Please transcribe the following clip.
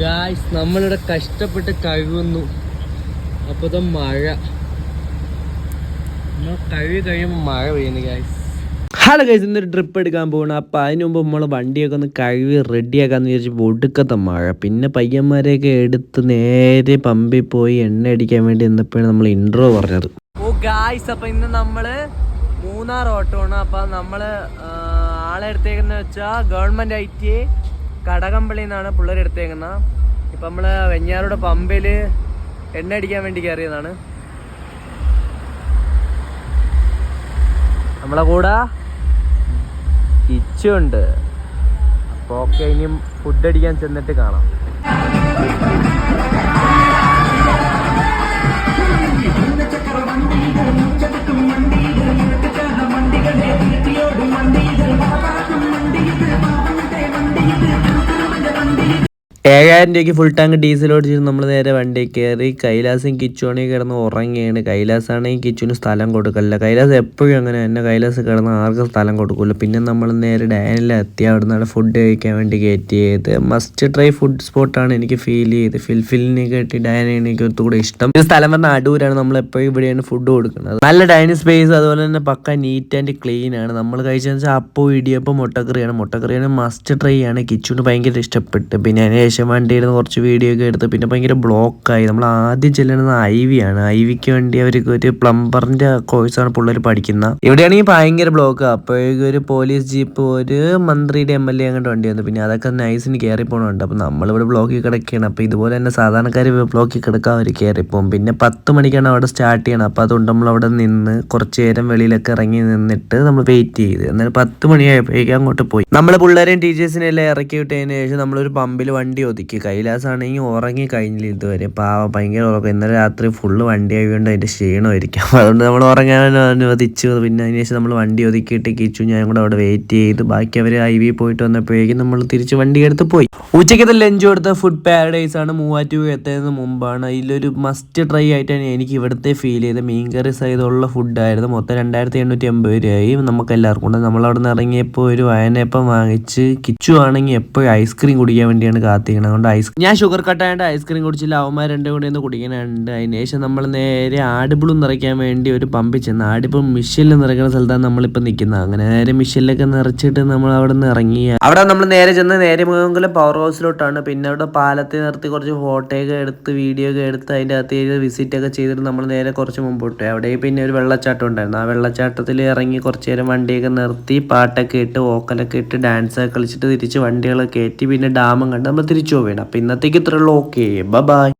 Guys നമ്മളിവിടെ കഷ്ടപ്പെട്ട് കഴുകുന്നു. അപ്പോൾ ഇത് മഴ. നമ്മൾ കഴുകി കഴിയുമ്പോൾ മഴ പെയ്യുന്നു ഗായ്സ് ഹലോ ഗൈസ് ഇന്നൊരു ട്രിപ്പ് എടുക്കാൻ പോകണം അപ്പോൾ അതിന് മുമ്പ് നമ്മൾ വണ്ടിയൊക്കെ ഒന്ന് കഴുകി റെഡിയാക്കാമെന്ന് വിചാരിച്ച് ഒടുക്കത്തെ മഴ. പിന്നെ പയ്യന്മാരെയൊക്കെ എടുത്ത് നേരെ പമ്പിൽ പോയി എണ്ണ അടിക്കാൻ വേണ്ടി എന്നപ്പോഴാണ് നമ്മൾ ഇൻട്രോ പറഞ്ഞത്. ഓ ഗായ്സ് അപ്പോൾ ഇന്ന് നമ്മൾ മൂന്നാർ ഓട്ടോ ആണ് അപ്പോൾ നമ്മൾ ആളെ എടുത്തേക്കെന്ന് വെച്ചാൽ ഗവൺമെന്റ് ഐ ടി കടകമ്പള്ളി നിന്നാണ് പിള്ളേർ എടുത്തേക്കുന്നത്. ഇപ്പം നമ്മൾ വെഞ്ഞാറുടെ പമ്പിൽ എണ്ണ അടിക്കാൻ വേണ്ടി കയറിയതാണ്. നമ്മളെ കൂടെ ഇച്ചുണ്ട്. അപ്പോൾ ഓക്കെ ഇനിയും ഫുഡ് അടിക്കാൻ ചെന്നിട്ട് കാണാം. ഏഴായിരം രൂപയ്ക്ക് ഫുൾ ടാങ്ക് ഡീസൽ ഓടിച്ചിട്ട് നമ്മൾ നേരെ വണ്ടി കയറി കൈലാസും കിച്ചുവാണെങ്കിൽ കിടന്ന് ഉറങ്ങിയാണ് കൈലാസാണെങ്കിൽ കിച്ചുവിന് സ്ഥലം കൊടുക്കല്ല കൈലാസ് എപ്പോഴും അങ്ങനെ തന്നെ. കൈലാസ് കിടന്ന് ആർക്കും സ്ഥലം കൊടുക്കില്ല പിന്നെ നമ്മൾ നേരെ ഡാനിലെത്തി അവിടെ നിന്നാണ് ഫുഡ് കഴിക്കാൻ വേണ്ടി കയറ്റി ചെയ്ത് മസ്റ്റ് ട്രൈ ഫുഡ് സ്പോട്ടാണ് എനിക്ക് ഫീൽ ചെയ്ത്. ഫിൽഫിലിനെ കെട്ടി ഡാനിനെ എനിക്ക് ഒത്തുകൂടെ ഇഷ്ടം. ഈ സ്ഥലം പറഞ്ഞ അടൂരാണ് നമ്മൾ എപ്പോഴും ഇവിടെയാണ് ഫുഡ് കൊടുക്കുന്നത്. നല്ല ഡൈനിങ് സ്പേസ് അതുപോലെ തന്നെ പക്ക നീറ്റ് ആൻഡ് ക്ലീൻ ആണ്. നമ്മൾ കഴിച്ചതെന്ന് വെച്ചാൽ അപ്പോ ഇടിയപ്പം മുട്ടക്കറിയാണ്. മുട്ടക്കറിയാണ് മസ്റ്റ് ട്രൈ ആണ്. കിച്ചുവിന് ഭയങ്കര ഇഷ്ടപ്പെട്ട്. പിന്നെ അതിന് ശേഷം വണ്ടിയിൽ നിന്ന് കുറച്ച് വീഡിയോ ഒക്കെ എടുത്ത് പിന്നെ ഭയങ്കര ബ്ലോക്കായി നമ്മൾ ആദ്യം ചെല്ലുന്നത് ഐ വി ആണ്. ഐ വിക്ക് വേണ്ടി അവർക്ക് ഒരു പ്ലംബറിന്റെ കോഴ്സാണ് പിള്ളേർ പഠിക്കുന്നത് ഇവിടെയാണെങ്കിൽ ഭയങ്കര ബ്ലോക്ക് അപ്പോഴേക്കും ഒരു പോലീസ് ജീപ്പ് ഒരു മന്ത്രിയുടെ എം എൽ എ അങ്ങോട്ട് വണ്ടി വന്നു. പിന്നെ അതൊക്കെ നൈസിന് കയറി പോകണുണ്ട് അപ്പോൾ നമ്മളിവിടെ ബ്ലോക്കിൽ കിടക്കുകയാണ് അപ്പോൾ ഇതുപോലെ തന്നെ സാധാരണക്കാർ ബ്ലോക്കിൽ കിടക്കാൻ അവർ കയറിപ്പോകും പിന്നെ പത്ത് മണിക്കാണ് അവിടെ സ്റ്റാർട്ട് ചെയ്യണം അപ്പോൾ അതുകൊണ്ട് നമ്മൾ അവിടെ നിന്ന് കുറച്ച് നേരം വെളിയിലൊക്കെ ഇറങ്ങി നിന്നിട്ട് നമ്മൾ വെയിറ്റ് ചെയ്ത്. എന്നാൽ പത്ത് മണിയായപ്പോഴേക്കും അങ്ങോട്ട് പോയി. നമ്മൾ പിള്ളേരെയും ടീച്ചേഴ്സിനെല്ലാം ഇറക്കി വിട്ടതിന് ശേഷം നമ്മളൊരു പമ്പിൽ വണ്ടി ഒതുക്കി കൈലാസാണെങ്കിൽ ഉറങ്ങി കഴിഞ്ഞില്ല ഇതുവരെ? പാവം ഭയങ്കര ഉറക്കം. ഇന്നലെ രാത്രി ഫുള്ള് വണ്ടി ആയതുകൊണ്ട് അതിന്റെ ക്ഷീണമായിരിക്കും അതുകൊണ്ട് നമ്മൾ ഉറങ്ങാൻ അനുവദിച്ചു. പിന്നെ അതിന് ശേഷം നമ്മൾ വണ്ടി ഒതുക്കിയിട്ട് കിച്ചു. ഞാൻ കൂടെ അവിടെ വെയിറ്റ് ചെയ്ത് ബാക്കി അവർ ഐ വി പോയിട്ട് വന്നപ്പോഴേക്കും നമ്മൾ തിരിച്ച് വണ്ടി എടുത്ത് പോയി. ഉച്ചയ്ക്കത്തെ ലഞ്ച് കൊടുത്ത ഫുഡ് പാരഡൈസ് ആണ് മൂവാറ്റുപുഴ എത്തുന്നതിന് മുമ്പാണ്. അതിലൊരു മസ്റ്റ് ട്രൈ ആയിട്ടാണ് എനിക്ക് ഇവിടുത്തെ ഫീൽ ചെയ്ത് മീൻ കറി സഹിതമുള്ള ഫുഡായിരുന്നു മൊത്തം രണ്ടായിരത്തി എണ്ണൂറ്റി അമ്പത് രൂപയായി. നമുക്ക് എല്ലാവർക്കും ഉണ്ട് നമ്മളവിടെ നിന്ന് ഇറങ്ങിയപ്പോൾ ഒരു വയനപ്പം വാങ്ങിച്ച് കിച്ചു ആണെങ്കിൽ എപ്പോഴും ഐസ്ക്രീം കുടിക്കാൻ വേണ്ടിയാണ് കാത്തിരിക്കണം അതുകൊണ്ട് ഐസ് ഞാൻ ഷുഗർ കട്ടായിട്ട് ഐസ്ക്രീം കുടിച്ചില്ല. അവന്മാർ രണ്ടും കൂടി ഒന്ന് കുടിക്കാനുണ്ട് അതിന് ശേഷം നമ്മൾ നേരെ ആടിബിളും നിറയ്ക്കാൻ വേണ്ടി ഒരു പമ്പിൽ ചെന്ന് ആടിപ്പോൾ മിഷീനിൽ നിറയ്ക്കുന്ന സ്ഥലത്താണ് നമ്മളിപ്പോൾ നിൽക്കുന്നത് അങ്ങനെ നേരെ മിഷീനിലൊക്കെ നിറച്ചിട്ട് നമ്മൾ അവിടെ നിന്ന് ഇറങ്ങി. അവിടെ നമ്മൾ നേരെ ചെന്ന് നേരെ മുഖമെങ്കിലും പവർ ഹൗസിലോട്ടാണ് പിന്നെ അവിടെ പാലത്തിൽ നിർത്തി കുറച്ച് ഫോട്ടോ ഒക്കെ എടുത്ത് വീഡിയോ ഒക്കെ എടുത്ത് അതിന്റെ അകത്ത് വിസിറ്റ് ഒക്കെ ചെയ്തിട്ട് നമ്മൾ നേരെ കുറച്ച് മുമ്പോട്ട്. അവിടെ പിന്നെ ഒരു വെള്ളച്ചാട്ടം ഉണ്ടായിരുന്നു. ആ വെള്ളച്ചാട്ടത്തിൽ ഇറങ്ങി കുറച്ച് നേരം വണ്ടിയൊക്കെ നിർത്തി പാട്ടൊക്കെ ഇട്ട് ഓക്കലൊക്കെ ഇട്ട് ഡാൻസ് ഒക്കെ കളിച്ചിട്ട് തിരിച്ച് വണ്ടികളൊക്കെ കയറ്റി പിന്നെ ഡാമും കണ്ട് നമ്മൾ തിരിച്ചു പോവുകയാണ് അപ്പോൾ ഇന്നത്തേക്ക് ഇത്രയുള്ളൂ ഓക്കെ ബൈ